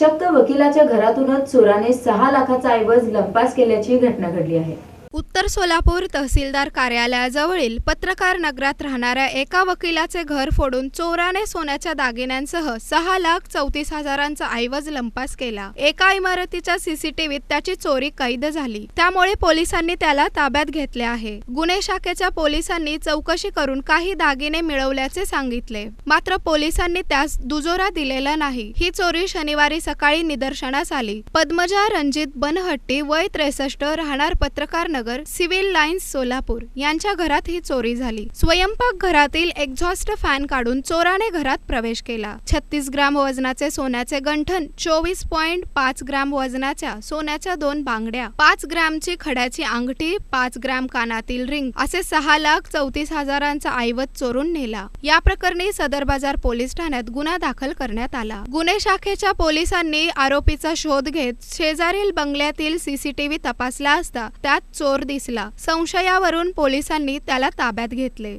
चक्क वकिलाच्या घरातूनच चोराने सहा लाखाचा ऐवज लंपास केल्याची घटना घडली आहे. उत्तर सोलापूर तहसीलदार कार्यालयाजवळील पत्रकार नगरात राहणाऱ्या एका वकिलाचे घर फोडून चोराने सोन्याच्या दागिन्यांसह सहा लाख चौतीस हजारांचा ऐवज लंपास केला. एका इमारतीच्या सीसीटीव्हीत त्याची चोरी कैद झाली. त्यामुळे पोलिसांनी त्याला ताब्यात घेतले आहे. गुन्हे शाखेच्या पोलिसांनी चौकशी करून काही दागिने मिळवल्याचे सांगितले. मात्र पोलिसांनी त्यास दुजोरा दिलेला नाही. ही चोरी शनिवारी सकाळी निदर्शनास आली. पद्मजा रणजित बनहट्टी वय त्रेसष्ट राहणार पत्रकार नगर सिव्हिल लाईन्स सोलापूर यांच्या घरात ही चोरी झाली. स्वयंपाक घरातील एक्झॉस्ट फॅन काढून चोराने घरात प्रवेश केला. छत्तीस ग्राम वजनाचे सोन्याचे गंठन चोवीस पॉइंट पाच ग्राम वजनाच्या सोन्याच्या दोन बांगड्या पाच ग्रामची खड्याची अंगठी पाच ग्राम कानातील रिंग असे सहा लाख चौतीस हजारांचा ऐवत चोरून नेला. या प्रकरणी सदर बाजार पोलीस ठाण्यात गुन्हा दाखल करण्यात आला. गुन्हे शाखेच्या पोलिसांनी आरोपीचा शोध घेत शेजारील बंगल्यातील सीसीटीव्ही तपासला असता त्यात चोर दिसला. संशयावरून पोलिसांनी त्याला ताब्यात घेतले.